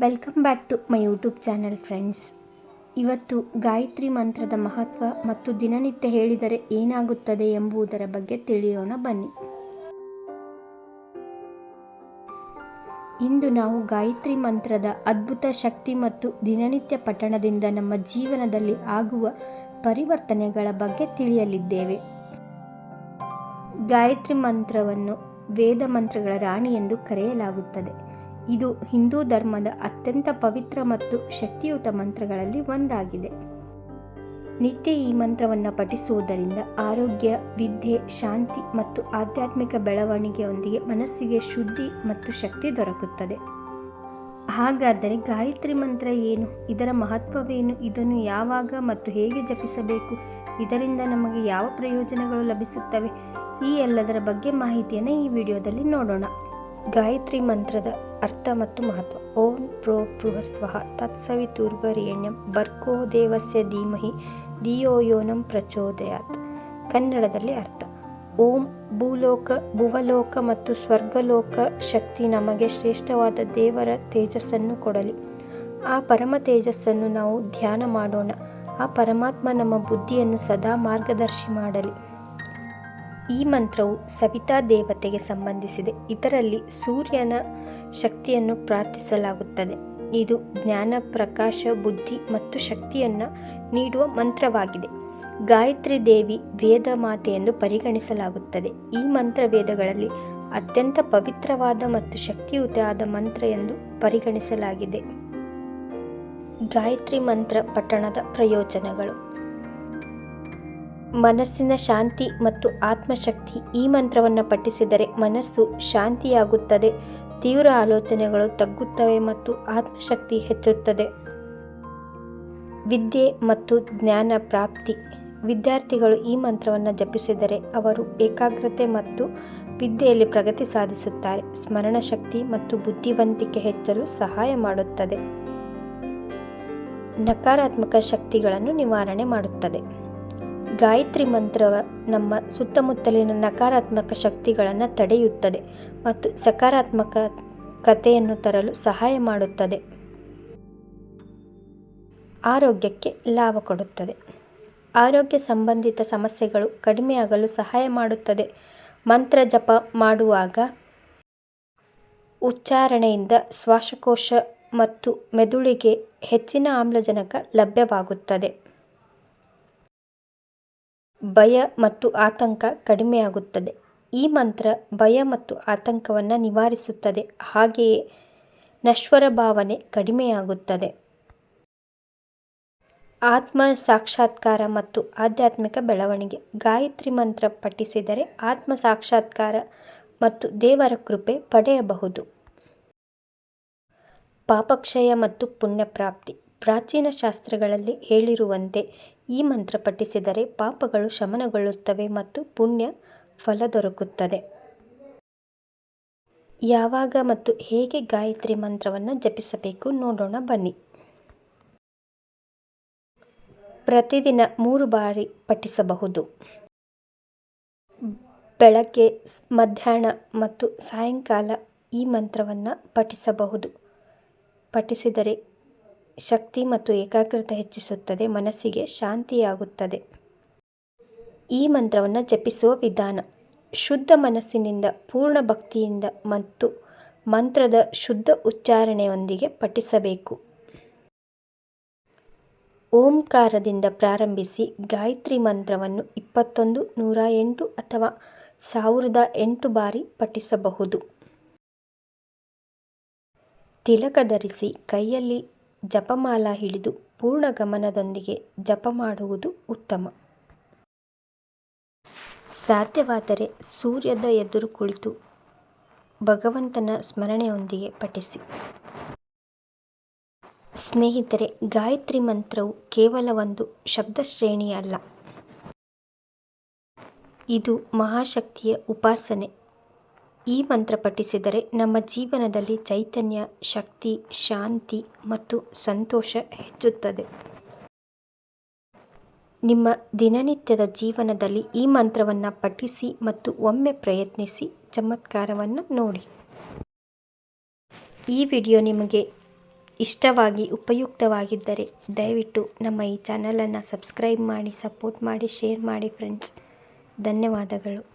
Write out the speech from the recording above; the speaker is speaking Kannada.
Welcome back to my YouTube channel friends ಇವತ್ತು ಗಾಯತ್ರಿ ಮಂತ್ರದ ಮಹತ್ವ ಮತ್ತು ದಿನನಿತ್ಯ ಹೇಳಿದರೆ ಏನಾಗುತ್ತದೆ ಎಂಬುದರ ಬಗ್ಗೆ ತಿಳಿಯೋಣ ಬನ್ನಿ. ಇಂದು ನಾವು ಗಾಯತ್ರಿ ಮಂತ್ರದ ಅದ್ಭುತ ಶಕ್ತಿ ಮತ್ತು ದಿನನಿತ್ಯ ಪಠಣದಿಂದ ನಮ್ಮ ಜೀವನದಲ್ಲಿ ಆಗುವ ಪರಿವರ್ತನೆಗಳ ಬಗ್ಗೆ ತಿಳಿಯಲಿದ್ದೇವೆ. ಗಾಯತ್ರಿ ಮಂತ್ರವನ್ನು ವೇದ ಮಂತ್ರಗಳ ರಾಣಿ ಎಂದು ಕರೆಯಲಾಗುತ್ತದೆ. ಇದು ಹಿಂದೂ ಧರ್ಮದ ಅತ್ಯಂತ ಪವಿತ್ರ ಮತ್ತು ಶಕ್ತಿಯುತ ಮಂತ್ರಗಳಲ್ಲಿ ಒಂದಾಗಿದೆ. ನಿತ್ಯ ಈ ಮಂತ್ರವನ್ನು ಪಠಿಸುವುದರಿಂದ ಆರೋಗ್ಯ, ವಿದ್ಯೆ, ಶಾಂತಿ ಮತ್ತು ಆಧ್ಯಾತ್ಮಿಕ ಬೆಳವಣಿಗೆಯೊಂದಿಗೆ ಮನಸ್ಸಿಗೆ ಶುದ್ಧಿ ಮತ್ತು ಶಕ್ತಿ ದೊರಕುತ್ತದೆ. ಹಾಗಾದರೆ ಗಾಯತ್ರಿ ಮಂತ್ರ ಏನು? ಇದರ ಮಹತ್ವವೇನು? ಇದನ್ನು ಯಾವಾಗ ಮತ್ತು ಹೇಗೆ ಜಪಿಸಬೇಕು? ಇದರಿಂದ ನಮಗೆ ಯಾವ ಪ್ರಯೋಜನಗಳು ಲಭಿಸುತ್ತವೆ? ಈ ಎಲ್ಲದರ ಬಗ್ಗೆ ಮಾಹಿತಿಯನ್ನು ಈ ವಿಡಿಯೋದಲ್ಲಿ ನೋಡೋಣ. ಗಾಯತ್ರಿ ಮಂತ್ರದ ಅರ್ಥ ಮತ್ತು ಮಹತ್ವ. ಓಂ ಪ್ರೋ ಬೃಹಸ್ವಹ ತತ್ಸವಿತುರ್ವರೇಣ್ಯಂ ಬರ್ಕೋ ದೇವಸ್ಯ ಧೀಮಹಿ ಧಿಯೋ ಯೋನಂ ಪ್ರಚೋದಯಾತ್. ಕನ್ನಡದಲ್ಲಿ ಅರ್ಥ. ಓಂ ಭೂಲೋಕ, ಭುವಲೋಕ ಮತ್ತು ಸ್ವರ್ಗಲೋಕ ಶಕ್ತಿ ನಮಗೆ ಶ್ರೇಷ್ಠವಾದ ದೇವರ ತೇಜಸ್ಸನ್ನು ಕೊಡಲಿ. ಆ ಪರಮ ತೇಜಸ್ಸನ್ನು ನಾವು ಧ್ಯಾನ ಮಾಡೋಣ. ಆ ಪರಮಾತ್ಮ ನಮ್ಮ ಬುದ್ಧಿಯನ್ನು ಸದಾ ಮಾರ್ಗದರ್ಶಿ ಮಾಡಲಿ. ಈ ಮಂತ್ರವು ಸವಿತಾ ದೇವತೆಗೆ ಸಂಬಂಧಿಸಿದೆ. ಇದರಲ್ಲಿ ಸೂರ್ಯನ ಶಕ್ತಿಯನ್ನು ಪ್ರಾರ್ಥಿಸಲಾಗುತ್ತದೆ. ಇದು ಜ್ಞಾನ, ಪ್ರಕಾಶ, ಬುದ್ಧಿ ಮತ್ತು ಶಕ್ತಿಯನ್ನು ನೀಡುವ ಮಂತ್ರವಾಗಿದೆ. ಗಾಯತ್ರಿ ದೇವಿ ವೇದ ಮಾತೆ ಎಂದು ಪರಿಗಣಿಸಲಾಗುತ್ತದೆ. ಈ ಮಂತ್ರ ವೇದಗಳಲ್ಲಿ ಅತ್ಯಂತ ಪವಿತ್ರವಾದ ಮತ್ತು ಶಕ್ತಿಯುತವಾದ ಮಂತ್ರ ಎಂದು ಪರಿಗಣಿಸಲಾಗಿದೆ. ಗಾಯತ್ರಿ ಮಂತ್ರ ಪಠಣದ ಪ್ರಯೋಜನಗಳು. ಮನಸ್ಸಿನ ಶಾಂತಿ ಮತ್ತು ಆತ್ಮಶಕ್ತಿ ಈ ಮಂತ್ರವನ್ನು ಪಠಿಸಿದರೆ ಮನಸ್ಸು ಶಾಂತಿಯಾಗುತ್ತದೆ, ತೀವ್ರ ಆಲೋಚನೆಗಳು ತಗ್ಗುತ್ತವೆ ಮತ್ತು ಆತ್ಮಶಕ್ತಿ ಹೆಚ್ಚುತ್ತದೆ. ವಿದ್ಯೆ ಮತ್ತು ಜ್ಞಾನ ಪ್ರಾಪ್ತಿ. ವಿದ್ಯಾರ್ಥಿಗಳು ಈ ಮಂತ್ರವನ್ನು ಜಪಿಸಿದರೆ ಅವರು ಏಕಾಗ್ರತೆ ಮತ್ತು ವಿದ್ಯೆಯಲ್ಲಿ ಪ್ರಗತಿ ಸಾಧಿಸುತ್ತಾರೆ ಸ್ಮರಣ ಶಕ್ತಿ ಮತ್ತು ಬುದ್ಧಿವಂತಿಕೆ ಹೆಚ್ಚಲು ಸಹಾಯ ಮಾಡುತ್ತದೆ. ನಕಾರಾತ್ಮಕ ಶಕ್ತಿಗಳನ್ನು ನಿವಾರಣೆ ಮಾಡುತ್ತದೆ. ಗಾಯತ್ರಿ ಮಂತ್ರ ನಮ್ಮ ಸುತ್ತಮುತ್ತಲಿನ ನಕಾರಾತ್ಮಕ ಶಕ್ತಿಗಳನ್ನು ತಡೆಯುತ್ತದೆ ಮತ್ತು ಸಕಾರಾತ್ಮಕ ಕಥೆಯನ್ನು ತರಲು ಸಹಾಯ ಮಾಡುತ್ತದೆ. ಆರೋಗ್ಯಕ್ಕೆ ಲಾಭ ಕೊಡುತ್ತದೆ. ಆರೋಗ್ಯ ಸಂಬಂಧಿತ ಸಮಸ್ಯೆಗಳು ಕಡಿಮೆಯಾಗಲು ಸಹಾಯ ಮಾಡುತ್ತದೆ. ಮಂತ್ರ ಜಪ ಮಾಡುವಾಗ ಉಚ್ಚಾರಣೆಯಿಂದ ಶ್ವಾಸಕೋಶ ಮತ್ತು ಮೆದುಳಿಗೆ ಹೆಚ್ಚಿನ ಆಮ್ಲಜನಕ ಲಭ್ಯವಾಗುತ್ತದೆ. ಭಯ ಮತ್ತು ಆತಂಕ ಕಡಿಮೆಯಾಗುತ್ತದೆ. ಈ ಮಂತ್ರ ಭಯ ಮತ್ತು ಆತಂಕವನ್ನು ನಿವಾರಿಸುತ್ತದೆ. ಹಾಗೆಯೇ ನಶ್ವರ ಭಾವನೆ ಕಡಿಮೆಯಾಗುತ್ತದೆ. ಆತ್ಮ ಸಾಕ್ಷಾತ್ಕಾರ ಮತ್ತು ಆಧ್ಯಾತ್ಮಿಕ ಬೆಳವಣಿಗೆ. ಗಾಯತ್ರಿ ಮಂತ್ರ ಪಠಿಸಿದರೆ ಆತ್ಮ ಸಾಕ್ಷಾತ್ಕಾರ ಮತ್ತು ದೇವರ ಕೃಪೆ ಪಡೆಯಬಹುದು. ಪಾಪಕ್ಷಯ ಮತ್ತು ಪುಣ್ಯಪ್ರಾಪ್ತಿ. ಪ್ರಾಚೀನ ಶಾಸ್ತ್ರಗಳಲ್ಲಿ ಹೇಳಿರುವಂತೆ ಈ ಮಂತ್ರ ಪಠಿಸಿದರೆ ಪಾಪಗಳು ಶಮನಗೊಳ್ಳುತ್ತವೆ ಮತ್ತು ಪುಣ್ಯ ಫಲ ದೊರಕುತ್ತದೆ. ಯಾವಾಗ ಮತ್ತು ಹೇಗೆ ಗಾಯತ್ರಿ ಮಂತ್ರವನ್ನು ಜಪಿಸಬೇಕು ನೋಡೋಣ ಬನ್ನಿ. ಪ್ರತಿದಿನ ಮೂರು ಬಾರಿ ಪಠಿಸಬಹುದು. ಬೆಳಗ್ಗೆ, ಮಧ್ಯಾಹ್ನ ಮತ್ತು ಸಾಯಂಕಾಲ ಈ ಮಂತ್ರವನ್ನು ಪಠಿಸಬಹುದು. ಪಠಿಸಿದರೆ ಶಕ್ತಿ ಮತ್ತು ಏಕಾಗ್ರತೆ ಹೆಚ್ಚಿಸುತ್ತದೆ, ಮನಸ್ಸಿಗೆ ಶಾಂತಿಯಾಗುತ್ತದೆ. ಈ ಮಂತ್ರವನ್ನು ಜಪಿಸುವ ವಿಧಾನ, ಶುದ್ಧ ಮನಸ್ಸಿನಿಂದ ಪೂರ್ಣ ಭಕ್ತಿಯಿಂದ ಮತ್ತು ಮಂತ್ರದ ಶುದ್ಧ ಉಚ್ಚಾರಣೆಯೊಂದಿಗೆ ಪಠಿಸಬೇಕು. ಓಂಕಾರದಿಂದ ಪ್ರಾರಂಭಿಸಿ ಗಾಯತ್ರಿ ಮಂತ್ರವನ್ನು ಇಪ್ಪತ್ತೊಂದು, ನೂರ ಎಂಟು ಅಥವಾ ಸಾವಿರದ ಎಂಟು ಬಾರಿ ಪಠಿಸಬಹುದು. ತಿಲಕ ಧರಿಸಿ ಕೈಯಲ್ಲಿ ಜಪಮಾಲ ಹಿಡಿದು ಪೂರ್ಣ ಗಮನದೊಂದಿಗೆ ಜಪ ಮಾಡುವುದು ಉತ್ತಮ. ಸಾಧ್ಯವಾದರೆ ಸೂರ್ಯದ ಎದುರು ಕುಳಿತು ಭಗವಂತನ ಸ್ಮರಣೆಯೊಂದಿಗೆ ಪಠಿಸಿ. ಸ್ನೇಹಿತರೆ, ಗಾಯತ್ರಿ ಮಂತ್ರವು ಕೇವಲ ಒಂದು ಶಬ್ದಶ್ರೇಣಿಯಲ್ಲ. ಇದು ಮಹಾಶಕ್ತಿಯ ಉಪಾಸನೆ. ಈ ಮಂತ್ರ ಪಠಿಸಿದರೆ ನಮ್ಮ ಜೀವನದಲ್ಲಿ ಚೈತನ್ಯ, ಶಕ್ತಿ, ಶಾಂತಿ ಮತ್ತು ಸಂತೋಷ ಹೆಚ್ಚುತ್ತದೆ. ನಿಮ್ಮ ದಿನನಿತ್ಯದ ಜೀವನದಲ್ಲಿ ಈ ಮಂತ್ರವನ್ನು ಪಠಿಸಿ ಮತ್ತು ಒಮ್ಮೆ ಪ್ರಯತ್ನಿಸಿ ಚಮತ್ಕಾರವನ್ನು ನೋಡಿ. ಈ ವಿಡಿಯೋ ನಿಮಗೆ ಇಷ್ಟವಾಗಿ ಉಪಯುಕ್ತವಾಗಿದ್ದರೆ ದಯವಿಟ್ಟು ನಮ್ಮ ಈ ಚಾನಲನ್ನು ಸಬ್ಸ್ಕ್ರೈಬ್ ಮಾಡಿ, ಸಪೋರ್ಟ್ ಮಾಡಿ, ಶೇರ್ ಮಾಡಿ ಫ್ರೆಂಡ್ಸ್. ಧನ್ಯವಾದಗಳು.